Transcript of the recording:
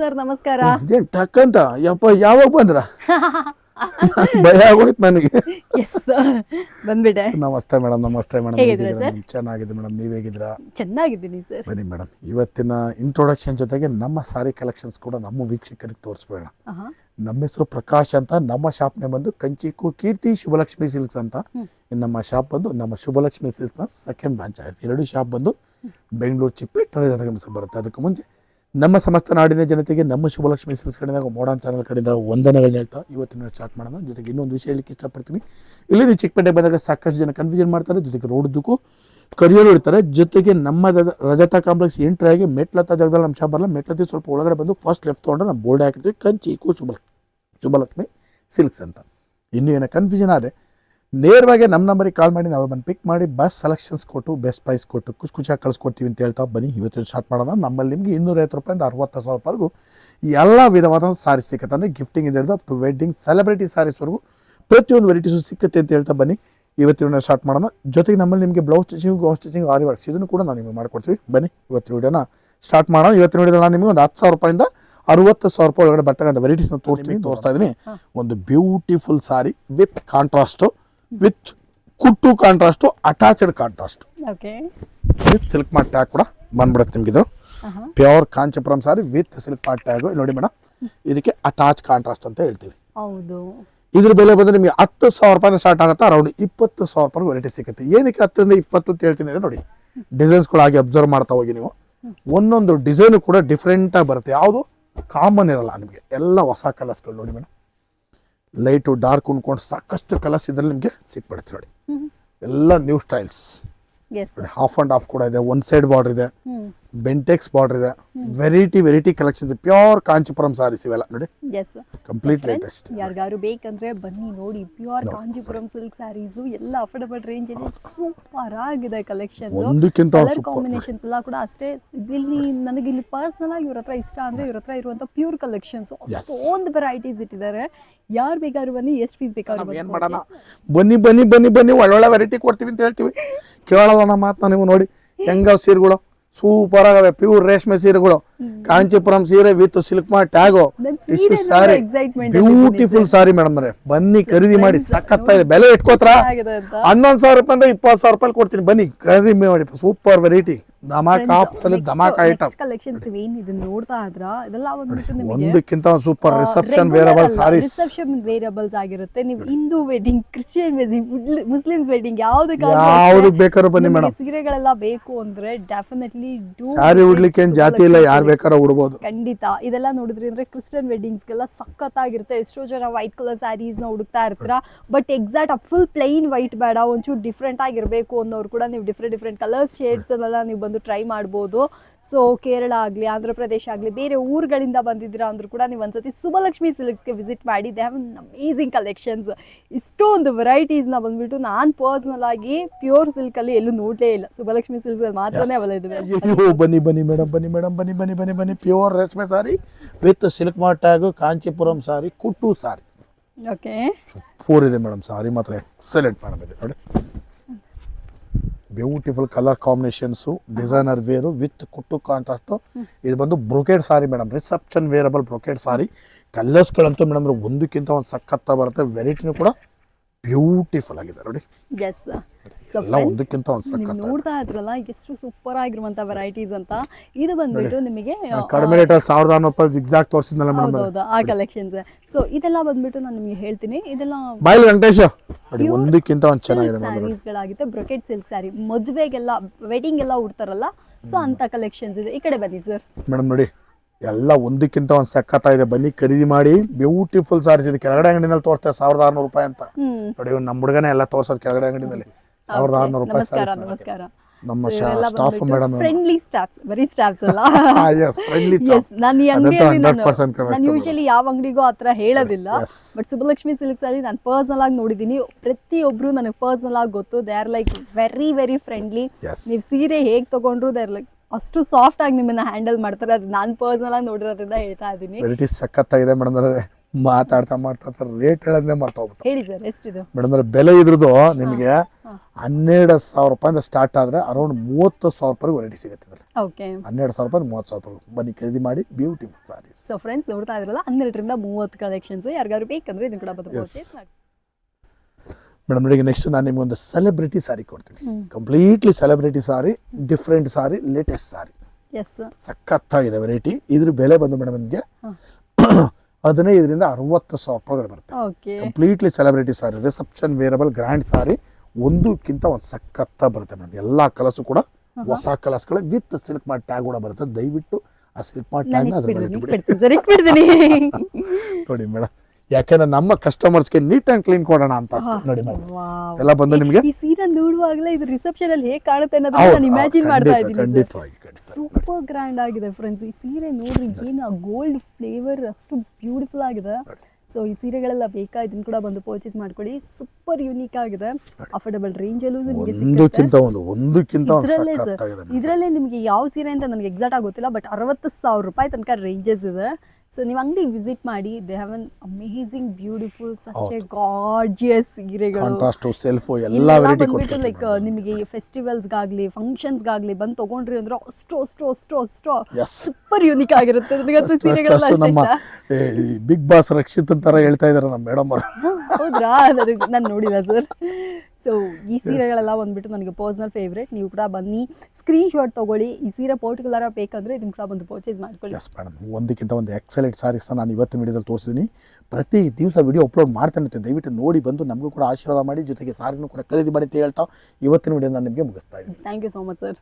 Sir ನಮಸ್ಕಾರ. ಇದೇನ್ ಟಕ್ ಅಂತ? ಯಪ್ಪ ಯಾವಾಗ ಬಂದ್ರ? ಭಯ ಆಗೋಯ್ತು ನನಗೆ. ಎಸ್ ಬಂದ್ಬಿಟ್ಟೆ. ನಮಸ್ತೆ ಮೇಡಮ್ ನಮಸ್ತೆ ಮೇಡಮ್. ಹೇಗಿದ್ದೀರಾ ಚೆನ್ನಾಗಿದೆ ಮೇಡಮ್? ನೀವ್ ಹೇಗಿದ್ದೀರಾ? ಚೆನ್ನಾಗಿದ್ದೀನಿ ಸರ್. ಬನ್ನಿ ಮೇಡಮ್. ಇವತ್ತಿನ ಇಂಟ್ರೊಡಕ್ಷನ್ ಜೊತೆಗೆ ನಮ್ಮ ಸಾರಿ ಕಲೆಕ್ಷನ್ಸ್ ಕೂಡ ನಮ್ಮ ವೀಕ್ಷಕರಿಗೆ ತೋರಿಸ್ಬೇಡ. ನಮ್ಮ ಹೆಸರು ಪ್ರಕಾಶ್ ಅಂತ ನಮ್ಮ ಶಾಪ್ನೇ ಬಂದು ಕಂಚಿಕು ಕೀರ್ತಿ ಶುಭಲಕ್ಷ್ಮಿ ಸಿಲ್ಕ್ಸ್ ಅಂತ. ನಮ್ಮ ಶಾಪ್ ಬಂದು ನಮ್ಮ ಶುಭಲಕ್ಷ್ಮಿ ಸಿಲ್ಕ್ಸ್ನ ಸೆಕೆಂಡ್ ಬ್ರಾಂಚ್ ಆಗುತ್ತೆ. ಎರಡು ಶಾಪ್ ಬಂದು ಬೆಂಗಳೂರು ಚಿಪ್ಪೆ ಜೊತೆಗೆ ಬರುತ್ತೆ. ಅದಕ್ಕೆ ಮುಂಚೆ ನಮ್ಮ ಸಮಸ್ತ ನಾಡಿನ ಜನತೆಗೆ ನಮ್ಮ ಶುಭಲಕ್ಷ್ಮಿ ಸಿಲ್ಕ್ಸ್ ಕಡೆಯಿಂದ ಮೋಡನ್ ಚಾನಲ್ ಕಡೆಯಿಂದ ವಂದನೆಗಳನ್ನ ಹೇಳ್ತಾ ಇವತ್ತಿನ ಸ್ಟಾರ್ಟ್ ಮಾಡೋಣ. ಜೊತೆಗೆ ಇನ್ನೊಂದು ವಿಷಯ ಹೇಳಲಿಕ್ಕೆ ಇಷ್ಟಪಡ್ತೀನಿ. ಇಲ್ಲಿ ನೀವು ಚಿಕ್ಕಪೇಟೆ ಬಂದಾಗ ಸಾಕಷ್ಟು ಜನ ಕನ್ಫ್ಯೂಷನ್ ಮಾಡ್ತಾರೆ. ಜೊತೆಗೆ ರೋಡ್ದಕ್ಕೂ ಕರಿಯೋರು ಇಡ್ತಾರೆ ಜೊತೆಗೆ ನಮ್ಮ ರಜತಾ ಕಾಂಪ್ಲೆಕ್ಸ್ ಎಂಟ್ರಿ ಆಗಿ ಮೆಟ್ಲತ್ತ ಜಾಗದಲ್ಲಿ ನಮ್ಮ ಶಾಪ್ ಬರಲ್ಲ ಮೆಟ್ಲತ್ತಿ ಸ್ವಲ್ಪ ಒಳಗಡೆ ಬಂದು ಫಸ್ಟ್ ಲೆಫ್ಟ್ ತೊಗೊಂಡ್ರೆ ನಮ್ಮ ಬೋರ್ಡ್ ಹಾಕಿರ್ತೀವಿ. ಕಂಚಿ ಕೂ ಶುಭ ಶುಭಲಕ್ಷ್ಮಿ, ಸಿಲ್ಕ್ಸ್ ಅಂತ. ಇನ್ನೂ ಏನೋ ಕನ್ಫ್ಯೂಷನ್ ಆದರೆ ನೇರವಾಗಿ ನಮ್ಮ ನಂಬರಿಗೆ ಕಾಲ್ ಮಾಡಿ ನಾವು ಬಂದು ಪಿಕ್ ಮಾಡಿ ಬಸ್ ಸೆಲೆಕ್ಷನ್ಸ್ ಕೊಟ್ಟು ಬೆಸ್ಟ್ ಪ್ರೈಸ್ ಕೊಟ್ಟು ಖುಷಿ ಖುಷಿಯಾಗಿ ಕಳಿಸ್ಕೊಡ್ತೀವಿ ಅಂತ ಹೇಳ್ತಾ ಬನ್ನಿ. ಇವತ್ತಿನ ಸ್ಟಾರ್ಟ್ ಮಾಡೋಣ. ನಮ್ಮಲ್ಲಿ ನಿಮಗೆ ಇನ್ನೂರೈವತ್ತು ರೂಪಾಯಿಂದ ಅರವತ್ತು ಸಾವಿರ ರೂಪಾಯಿಗೂ ಎಲ್ಲ ವಿಧವಾದ ಸಾರಿ ಸಿಕ್ಕತ್ತೆ. ಅಂದರೆ ಗಿಫ್ಟಿಂಗ್ ಇಂದ ಹಿಡಿದು ಅಪ್ ಟು ವೆಡ್ಡಿಂಗ್ ಸೆಲೆಬ್ರಿಟಿ ಸಾರೀಸ್ವರೆಗೂ ಪ್ರತಿಯೊಂದು ವೆರೈಟೀಸು ಸಿಕ್ಕತ್ತೆ ಅಂತ ಹೇಳ್ತಾ ಬನ್ನಿ. ಇವತ್ತಿನ ಸ್ಟಾರ್ಟ್ ಮಾಡೋಣ. ಜೊತೆಗೆ ನಮ್ಮಲ್ಲಿ ನಿಮಗೆ blouse stitching gown stitching aari works ಇದನ್ನು ಕೂಡ ನಾವು ನಿಮಗೆ ಮಾಡ್ಕೊಡ್ತೀವಿ. ಬನ್ನಿ ಇವತ್ತಿನ ವಿಡಿಯೋನ ಸ್ಟಾರ್ಟ್ ಮಾಡೋಣ. ಇವತ್ತಿನ ವಿಡಿಯೋದಲ್ಲಿ ನಾನು ನಿಮಗೆ ಒಂದು ಹತ್ತು ಸಾವಿರ ರೂಪಾಯಿಂದ ಅರವತ್ತು ಸಾವಿರ ರೂಪಾಯಿ ಒಳಗಡೆ ಬರ್ತಕ್ಕಂಥ ವೆರೈಟೀಸ್ನ ತೋರಿಸ್ತೀನಿ ತೋರಿಸ್ತಾ ಇದ್ದೀನಿ. ಒಂದು beautiful sari with contrast with kuttu contrast attached contrast. Okay. With silk mark tag ಕೂಡ ಬಂದ್ಬಿಡುತ್ತೆ ನಿಮ್ಗೆ ಇದು. Pure Kanchipuram sari with silk mark tag. ನೋಡಿ ಮೇಡಮ್ ಇದಕ್ಕೆ ಅಟ್ಯಾಚ್ ಕಾಂಟ್ರಾಸ್ಟ್ ಅಂತ ಹೇಳ್ತೀವಿ. ಹೌದು. ಇದ್ರ ಬೆಲೆ ಬಂದ್ರೆ ನಿಮಗೆ ಹತ್ತು ಸಾವಿರ ರೂಪಾಯಿಂದ ಸ್ಟಾರ್ಟ್ ಆಗುತ್ತೆ ಅರೌಂಡ್ ಇಪ್ಪತ್ತು ಸಾವಿರ ರೂಪಾಯಿ ವೆರೈಟಿ ಸಿಗುತ್ತೆ. ಏನಕ್ಕೆ ಹತ್ತರಿಂದ ಇಪ್ಪತ್ತು ಅಂತ ಹೇಳ್ತೀನಿ ಅಂದ್ರೆ ನೋಡಿ ಡಿಸೈನ್ಸ್ಗಳಾಗಿ ಹಾಗೆ ಅಬ್ಸರ್ವ್ ಮಾಡ್ತಾ ಹೋಗಿ ನೀವು. ಒಂದೊಂದು ಡಿಸೈನ್ ಕೂಡ ಡಿಫ್ರೆಂಟ್ ಆಗಿ ಬರುತ್ತೆ. ಯಾವುದು ಕಾಮನ್ ಇರಲ್ಲ ನಿಮಗೆ. ಎಲ್ಲ ಹೊಸ ಕಲರ್ಸ್ಗಳು ನೋಡಿ ಮೇಡಮ್. ಲೈಟು ಡಾರ್ಕ್ ಉಣ್ಕೊಂಡು ಸಾಕಷ್ಟು ಕಲರ್ಸ್ ಇದ್ರಲ್ಲಿ ನಿಮಗೆ ಸಿಕ್ಬಿಡುತ್ತೆ ನೋಡಿ. ಎಲ್ಲ new styles. Half and half ಕೂಡ ಇದೆ ಒನ್ ಸೈಡ್ ಬಾರ್ಡರ್ ಇದೆ. ಬೆಂಟೆಕ್ಸ್ ಬಾರ್ಡರ್ ಇದೆ. Variety variety collection pure Kanchipuram saris ಇವೆಲ್ಲ ನೋಡಿ. ಎಸ್ ಕಂಪ್ಲೀಟ್ ಲೇಟೆಸ್ಟ್ ಯಾರಿಗಾರು ಬೇಕಂದ್ರೆ ಬನ್ನಿ ನೋಡಿ. ಪ್ಯೂರ್ ಕಾಂಚಿಪುರಂ ಸಿಲ್ಕ್ ಸ್ಯಾರೀಸು ಎಲ್ಲ ಅಫೋರ್ಡಬಲ್ ರೇಂಜ್ ಅಲ್ಲಿ ಸೂಪರ್ ಆಗಿದೆ ಕಲೆಕ್ಷನ್ ಒಂದಕ್ಕಿಂತ ಒಂದು ಕಲರ್ ಕಾಂಬಿನೇಷನ್ಸ್ ಎಲ್ಲ ಕೂಡ ಅಷ್ಟೇ. ಇಲ್ಲಿ ನನಗೆ ಇಲ್ಲಿ ಪರ್ಸನಲ್ ಆಗಿ ಇವ್ರ ಹತ್ರ ಇಷ್ಟ ಅಂದ್ರೆ ಇವ್ರ ಹತ್ರ ಇರುವಂತ ಪ್ಯೂರ್ ಕಲೆಕ್ಷನ್ಸ್ ಅಷ್ಟೊಂದು ವೆರೈಟೀಸ್ ಇಟ್ಟಿದ್ದಾರೆ. ಯಾರು ಬೇಕಾದ್ರೂ ಬನ್ನಿ ಎಷ್ಟು ಪೀಸ್ ಬೇಕಾದ್ರೂ ಏನ್ ಮಾಡೋಣ? ಬನ್ನಿ ಬನ್ನಿ ಬನ್ನಿ ಬನ್ನಿ. ಒಳ್ಳೊಳ್ಳೆ ವೆರೈಟಿ ಕೊಡ್ತೀವಿ ಅಂತ ಹೇಳ್ತೀವಿ. ಕೇಳಲ್ಲ ನಮ್ಮ ಮಾತನ್ನ ನೀವು ನೋಡಿ. ಹೆಂಗ ಸೀರೆಗಳು? ಸೂಪರ್ ಆಗವೆ ಪ್ಯೂರ್ ರೇಷ್ಮೆ ಸೀರೆಗಳು. ಕಾಂಚೀಪುರಂ ಸೀರೆ ವಿತ್ ಸಿಲ್ಕ್ ಮಾ ಟ್ಯಾಗೋ ಇಷ್ಟು ಸಾರಿ ಬ್ಯೂಟಿಫುಲ್ ಸಾರಿ ಮೇಡಮ್ ಬನ್ನಿ ಖರೀದಿ ಮಾಡಿ. ಸಖತ್ತಾಗಿದೆ. ಬೆಲೆ ಇಟ್ಕೋತ್ರ? ಹನ್ನೊಂದು ಸಾವಿರ ರೂಪಾಯಿಂದ ಇಪ್ಪತ್ತು ಸಾವಿರ ರೂಪಾಯಿ ಕೊಡ್ತೀನಿ. ಬನ್ನಿ ಖರೀದಿ ಮಾಡಿ. ಸೂಪರ್ ವೆರೈಟಿ ಧಮಾಕ ಆಫ್ತಲ್ಲಿ ಧಮಾಕ ಐಟಮ್ ಕಲೆಕ್ಷನ್ಸ್ ಏನ್ ಇದನ್ನ ನೋಡ್ತಾ ಇದ್ರ? ಇದೆಲ್ಲ ನಿಮಗೆ ಒಂದಕ್ಕಿಂತ ಒಂದು super reception wearable saris reception variables ಆಗಿರುತ್ತೆ. ನೀವು Hindu wedding Christian wedding Muslims wedding ಯಾವ್ದು ಬೇಕಾದ್ರೂ ಬನ್ನಿ ಮೇಡಮ್ ಸೀರೆಗಳೆಲ್ಲ ಬೇಕು ಅಂದ್ರೆ ಡೆಫಿನೆಟ್ಲಿ ಸಾರಿ ಉಡ್ಲಿಕ್ಕೆ ಏನ್ ಜಾತಿ ಇಲ್ಲ ಯಾರು ಬೇಕಾದ್ರೂ ಉಡ್ಬೋದು. ಖಂಡಿತ. ಇದೆಲ್ಲ ನೋಡಿದ್ರಿ ಅಂದ್ರೆ ಕ್ರಿಶ್ಚಿಯನ್ ವೆಡ್ಡಿಂಗ್ಸ್ಗೆಲ್ಲ ಸಖತ್ತಾಗಿರುತ್ತೆ. ಎಷ್ಟೋ ಜನ ವೈಟ್ ಕಲರ್ ಸ್ಯಾರೀಸ್ನ ಹುಡುಕ್ತಾ ಇರ್ತೀರಾ? But exact full plain white ಬೇಡ ಒಂಚೂರು ಡಿಫ್ರೆಂಟ್ ಆಗಿರ್ಬೇಕು ಅನ್ನೋರು ಕೂಡ ನೀವು ಡಿಫ್ರೆಂಟ್ ಡಿಫ್ರೆಂಟ್ ಕಲರ್ಸ್ ಶೇಡ್ಸ್ ಅಲ್ಲೆಲ್ಲ ನೀವು ಬಂದು ಟ್ರೈ ಮಾಡ್ಬೋದು. ಸೊ ಕೇರಳ ಆಗಲಿ ಆಂಧ್ರ ಪ್ರದೇಶ ಆಗಲಿ ಬೇರೆ ಊರುಗಳಿಂದ ಬಂದಿದ್ದೀರಾ ಅಂದರೂ ಕೂಡ ನೀವು ಒಂದ್ಸತಿ ಸುಬಲಕ್ಷ್ಮಿ ಸಿಲ್ಕ್ಸ್ಗೆ ವಿಸಿಟ್ ಮಾಡಿ. ದೇ ಹ್ಯಾವ್ ಅಮೇಝಿಂಗ್ ಕಲೆಕ್ಷನ್ಸ್ ಇಷ್ಟೊಂದು ವೆರೈಟೀಸ್ನ ಬಂದುಬಿಟ್ಟು ನಾನು ಪರ್ಸ್ನಲ್ ಆಗಿ ಪ್ಯೂರ್ ಸಿಲ್ಕಲ್ಲಿ ಎಲ್ಲೂ ನೋಡಲೇ ಇಲ್ಲ. ಸುಬಲಕ್ಷ್ಮಿ ಸಿಲ್ಕ್ಸ್ ಮಾತ್ರನೇ ಅವಲ ಬನ್ನಿ ಬನ್ನಿ ಮೇಡಮ್ ಬನ್ನಿ ಮೇಡಮ್ ಬನ್ನಿ ಬನ್ನಿ ಬನ್ನಿ ಬನ್ನಿ. ಪ್ಯೂರ್ ರೇಷ್ಮೆ sari with silk mark Kanchipuram Kanchipuram sari kuttu sari okay four ಇದೆ ಮೇಡಮ್ ಸಾರಿ ಮಾತ್ರ ಎಕ್ಸಲೆಂಟ್ ಮೇಡಮ್ ಇದೆ ನೋಡಿ. Beautiful colour combinations designer wear with kuttu contrast ಇದು ಬಂದು brocade sari madam reception wearable brocade sari ಕಲರ್ಸ್ಗಳಂತೂ madam ಒಂದಕ್ಕಿಂತ ಒಂದು ಸಖತ್ತ ಬರುತ್ತೆ. ವೆರೈಟಿನೂ ಕೂಡ ಬ್ಯೂಟಿಫುಲ್ ಆಗಿದೆ ನೋಡಿ. ಎಸ್ ಸೊ ಎಲ್ಲ ಒಂದಕ್ಕಿಂತ ಒಂದು ನೀವು ಸಖತ್ತ ನೋಡ್ತಾ ಇದ್ರಲ್ಲ ಎಷ್ಟು ಸೂಪರ್ ಆಗಿರುವಂತ ವೆರೈಟೀಸ್ ಅಂತ. ಇದು ಬಂದ್ಬಿಟ್ಟು ನಿಮಗೆ ಕಡಿಮೆ ರೇಟ್ ಸಾವಿರದ ರೂಪಾಯಿ ಜಿಗ್ಜಾಗ್ ತೋರಿಸಿದ್ನಲ್ಲ ಮೇಡಮ್ ಹೌದೌದು ಆ ಕಲೆಕ್ಷನ್ಸ್ ಸೊ ಇದೆಲ್ಲ ಬಂದ್ಬಿಟ್ಟು ನಾನು ನಿಮಗೆ ಹೇಳ್ತೀನಿ. ಇದೆಲ್ಲ ಬಾಯ್ಲಿ ವೆಂಕಟೇಶ್ ನೋಡಿ ಒಂದಕ್ಕಿಂತ ಒಂದು ಚೆನ್ನಾಗಿದೆ ಮೇಡಮ್ ಸ್ಯಾರೀಸ್ಗಳಾಗುತ್ತೆ ಬ್ರೊಕೆಟ್ ಸಿಲ್ಕ್ ಸ್ಯಾರಿ ಮದುವೆಗೆಲ್ಲ ವೆಡ್ಡಿಂಗ್ ಎಲ್ಲ ಉಡ್ತಾರಲ್ಲ ಸೊ ಅಂತ ಕಲೆಕ್ಷನ್ಸ್ ಇದೆ. ಈ ಕಡೆ ಬನ್ನಿ ಸರ್ ಮೇಡಮ್ ನೋಡಿ ಎಲ್ಲ ಒಂದಕ್ಕಿಂತ ಒಂದ್ ಸಖತ್ ಇದೆ ಬನ್ನಿ ಖರೀದಿ ಮಾಡಿ. ಬ್ಯೂಟಿಫುಲ್ ಸಾರೀಸ್ ಇದೆ. ಕೆಳಗಡೆ ಅಂಗಡಿನಲ್ಲಿ ತೋರಿಸ್ತಾರೆ ಸಾವಿರದ ಆರ್ನೂರು ರೂಪಾಯಿ ಅಂತ. ನೋಡಿ ನಮ್ಮ ಹುಡುಗನೇ ಎಲ್ಲ ತೋರ್ಸೋದು ಕೆಳಗಡೆ ಅಂಗಡಿನಲ್ಲಿ. ಸಾವಿರದ ಆರ್ನೂರು ರೂಪಾಯಿ ಸಾರೀಸ್ ನಮ್ಮ ಸ್ಟಾಫ್ ಮೇಡಮ್ ಫ್ರೆಂಡ್ಲಿ ಸ್ಟಾಫ್ಸ್ ಬರೀ ಸ್ಟಾಫ್ಸ್ ಅಲ್ಲ? ಎಸ್ ಫ್ರೆಂಡ್ಲಿ ಸ್ಟಾಫ್ ನಾನು ಈ ಅಂಗಡಿಯಲ್ಲಿ ನಾನು ಯೂಶುವಲಿ ಯಾವ ಅಂಗಡಿಗೂ ಆ ಥರ ಹೇಳೋದಿಲ್ಲ. ಬಟ್ ಸುಬ್ಬಲಕ್ಷ್ಮಿ ಸಿಲ್ಕ್ಸ್ ಅಲ್ಲಿ ನಾನು ಪರ್ಸನಲ್ ಆಗಿ ನೋಡಿದ್ದೀನಿ. ಪ್ರತಿಯೊಬ್ಬರು ನನಗೆ ಪರ್ಸನಲ್ ಆಗಿ ಗೊತ್ತು. They are like very very friendly. ನೀವು ಸೀರೆ ಹೇಗೆ ತಗೊಂಡ್ರು ದೇ ಆರ್ ಲೈಕ್ ಅಷ್ಟು ಸಾಫ್ಟ್ ಆಗಿ ನಿಮ್ಮನ್ನ ಹ್ಯಾಂಡಲ್ ಮಾಡ್ತಾರೆ. ಅದು ನಾನು ಪರ್ಸನಲ್ ಆಗಿ ನೋಡಿರೋದ್ರಿಂದ ಹೇಳ್ತಾ ಇದ್ದೀನಿ ವೆರೈಟಿ ಸಖತ್ತಾಗಿದೆ ಮೇಡಮ್ ಮಾತಾಡ್ತಾ ಮಾಡ್ತಾ ರೇಟ್ ಹೇಳೋದನ್ನೇ ಹೋಗ್ಬಿಟ್ಟು. ಹೇಳಿ ಸರ್ ಎಷ್ಟಿದು? ಮೇಡಮ್ ಬೆಲೆ ಇದ್ರದ್ದು ನಿಮಗೆ ಹನ್ನೆರಡು ಸಾವಿರ ರೂಪಾಯಿಂದ ಸ್ಟಾರ್ಟ್ ಆದ್ರೆ ಅರೌಂಡ್ ಮೂವತ್ತು ಸಾವಿರ ರೂಪಾಯಿ ವೆರೈಟಿ ಸಿಗುತ್ತೆ ಇದ್ರಲ್ಲಿ. ಓಕೆ ಹನ್ನೆರಡು ಸಾವಿರ ರೂಪಾಯಿ ಮೂವತ್ತು ಸಾವಿರ ರೂಪಾಯಿ ಬನ್ನಿ ಖರೀದಿ ಮಾಡಿ ಬ್ಯೂಟಿಫುಲ್ ಸಾರೀಸ್ ಸೊ ಫ್ರೆಂಡ್ಸ್ ನೋಡ್ತಾ ಇದ್ರಲ್ಲ ಹನ್ನೆರಡರಿಂದ ಮೂವತ್ತು ಕಲೆಕ್ಷನ್ಸ್ ಯಾರಿಗಾದ್ರು ಬೇಕಂದ್ರೆ ಇದನ್ನ ಕೂಡ ಬಂದು ಪರ್ಚೇಸ್ ಮಾಡಿ ಮೇಡಮ್ ನೋಡಿ ನೆಕ್ಸ್ಟ್ ನಾನು ನಿಮ್ಗೊಂದು ಸೆಲೆಬ್ರಿಟಿ ಸಾರಿ ಕೊಡ್ತೀನಿ. Completely celebrity sari different sari latest sari ಸಖತ್ತಾಗಿದೆ ವೆರೈಟಿ ಇದ್ರ ಬೆಲೆ ಬಂದು ಮೇಡಮ್ ನಿಮಗೆ ಹದಿನೈದರಿಂದ ಅರವತ್ತು ಸಾವಿರ ರೂಪಾಯಿಗಳು ಬರುತ್ತೆ. Completely celebrity sari reception wearable grand sari ಒಂದಕ್ಕಿಂತ ಒಂದು ಸಖತ್ತ ಬರುತ್ತೆ ಮೇಡಮ್ ಎಲ್ಲ ಕಲಸು ಕೂಡ ಹೊಸ ಕಲಸುಗಳೇ ವಿತ್ ಸಿಲ್ಕ್ ಮಾಡಿ ಟ್ಯಾಗ್ ಕೂಡ ಬರುತ್ತೆ. ದಯವಿಟ್ಟು ಆ ಸಿಲ್ಕ್ ಮಾಡಿ ಟ್ಯಾಗ್ ನೋಡಿ ಮೇಡಮ್ ಯಾಕೆಂದ್ರೆ ನಮ್ಮ ಕಸ್ಟಮರ್ಸ್ಗೆ ನೀಟ್ ಅಂಡ್ ಕ್ಲೀನ್ ಕೊಡೋಣ ಅಂತ ನೋಡಿ ಮೇಡಮ್ ಎಲ್ಲ ಬಂದು ನಿಮಗೆ? ಈ ಸೀರೆ ನೋಡುವಾಗಲೇ ಇದು ರಿಸೆಪ್ಷನ್ ಅಲ್ಲಿ ಹೇಗೆ ಕಾಣುತ್ತೆ ಅನ್ನೋದನ್ನ ನಾನು ಇಮ್ಯಾಜಿನ್ ಮಾಡ್ತಾ ಇದ್ದೀನಿ ಖಂಡಿತವಾಗಿ ಖಂಡಿತ ಸೂಪರ್ ಗ್ರ್ಯಾಂಡ್ ಆಗಿದೆ ಫ್ರೆಂಡ್ಸ್ ಈ ಸೀರೆ ನೋಡ್ರಿ ಏನು ಆ ಗೋಲ್ಡ್ ಫ್ಲೇವರ್ ಅಷ್ಟು ಬ್ಯೂಟಿಫುಲ್ ಆಗಿದೆ. ಸೊ ಈ ಸೀರೆಗಳೆಲ್ಲ ಬೇಕಾ ಇದನ್ನ ಕೂಡ ಬಂದು ಪರ್ಚೇಸ್ ಮಾಡ್ಕೊಳ್ಳಿ ಸೂಪರ್ ಯೂನಿಕ್ ಆಗಿದೆ. ಅಫೋರ್ಡಬಲ್ ರೇಂಜ್ ಅಲ್ಲೂ ನಿಮಗೆ ಒಂದಕ್ಕಿಂತ ಒಂದು ಒಂದಕ್ಕಿಂತ ಒಂದು ಇದರಲ್ಲೇ ನಿಮಗೆ. ಯಾವ ಸೀರೆ ಅಂತ ನನಗೆ ಎಕ್ಸಾಕ್ಟ್ ಆಗಿ ಗೊತ್ತಿಲ್ಲ ಬಟ್ ಅರವತ್ತು ಸಾವಿರ ರೂಪಾಯಿ ತನಕ ರೇಂಜಸ್ ಇದೆ. ಸೊ ನೀವು ಅಂಗಡಿಗೆ ವಿಸಿಟ್ ಮಾಡಿ they have an amazing beautiful such a gorgeous ಸೀರೆಗಳು. ಕಾಂಟ್ರಾಸ್ಟ್ ಸೆಲ್ಫು ಎಲ್ಲ ವೆರೈಟಿ ಕೊಡ್ತಾರೆ ಕೊಡ್ತೀವಿ ಲೈಕ್ ನಿಮಗೆ ಫೆಸ್ಟಿವಲ್ಸ್ಗಾಗ್ಲಿ ಫಂಕ್ಷನ್ಸ್ಗಾಗ್ಲಿ ಬಂದು ತಗೊಂಡ್ರಿ ಅಂದ್ರೆ ಅಷ್ಟು ಅಷ್ಟು ಅಷ್ಟು ಅಷ್ಟು. ಸೂಪರ್ ಯೂನಿಕ್ ಆಗಿರುತ್ತೆ. ನನಗಂತೂ ಸೀರೆಗಳೆಲ್ಲ ನಮ್ಮ ಬಿಗ್ ಬಾಸ್ ರಕ್ಷಿತ್ ಅಂತಾರ ಹೇಳ್ತಾ ಇದಾರೆ ನಮ್ಮ ಮೇಡಮ್ ಹೌದ್ರಾ? ನನಗೆ ನಾನು ನೋಡಿಲ್ಲ ಸರ್. ಸೊ ಈ ಸೀರೆಗಳೆಲ್ಲ ಬಂದ್ಬಿಟ್ಟು ನನಗೆ ಪರ್ಸ್ನಲ್ ಫೇವ್ರೇಟ್ ನೀವು ಕೂಡ ಬನ್ನಿ. ಸ್ಕ್ರೀನ್ ಶಾಟ್ ತಗೊಳ್ಳಿ. ಈ ಸೀರೆ ಪರ್ಟಿಕ್ಯುಲರ್ ಬೇಕಂದ್ರೆ ಇದನ್ನು ಕೂಡ ಬಂದು ಪರ್ಚೇಸ್ ಮಾಡ್ಕೊಳ್ಳಿ. ಎಸ್ ಮೇಡಮ್ ಒಂದಕ್ಕಿಂತ ಒಂದು ಎಕ್ಸಲೆಂಟ್ ಸಾರೀಸ್ನ ನಾನು ಇವತ್ತು ವಿಡಿಯೋದಲ್ಲಿ ತೋರಿಸಿದ್ದೀನಿ ಪ್ರತಿ ದಿವಸ ವಿಡಿಯೋ ಅಪ್ಲೋಡ್ ಮಾಡ್ತಾನೆ ಇರ್ತೀನಿ ದಯವಿಟ್ಟು ನೋಡಿ ಬಂದು ನಮಗೂ ಕೂಡ ಆಶೀರ್ವಾದ ಮಾಡಿ ಜೊತೆಗೆ ಸಾರಿನೂ ಕೂಡ ಖರೀದಿ ಮಾಡಿ ಅಂತ ಹೇಳ್ತಾ ಇವತ್ತಿನ ವಿಡಿಯೋ ನಾನು ನಿಮಗೆ ಮುಗಿಸ್ತಾ ಇದ್ದೀನಿ. Thank you so much sir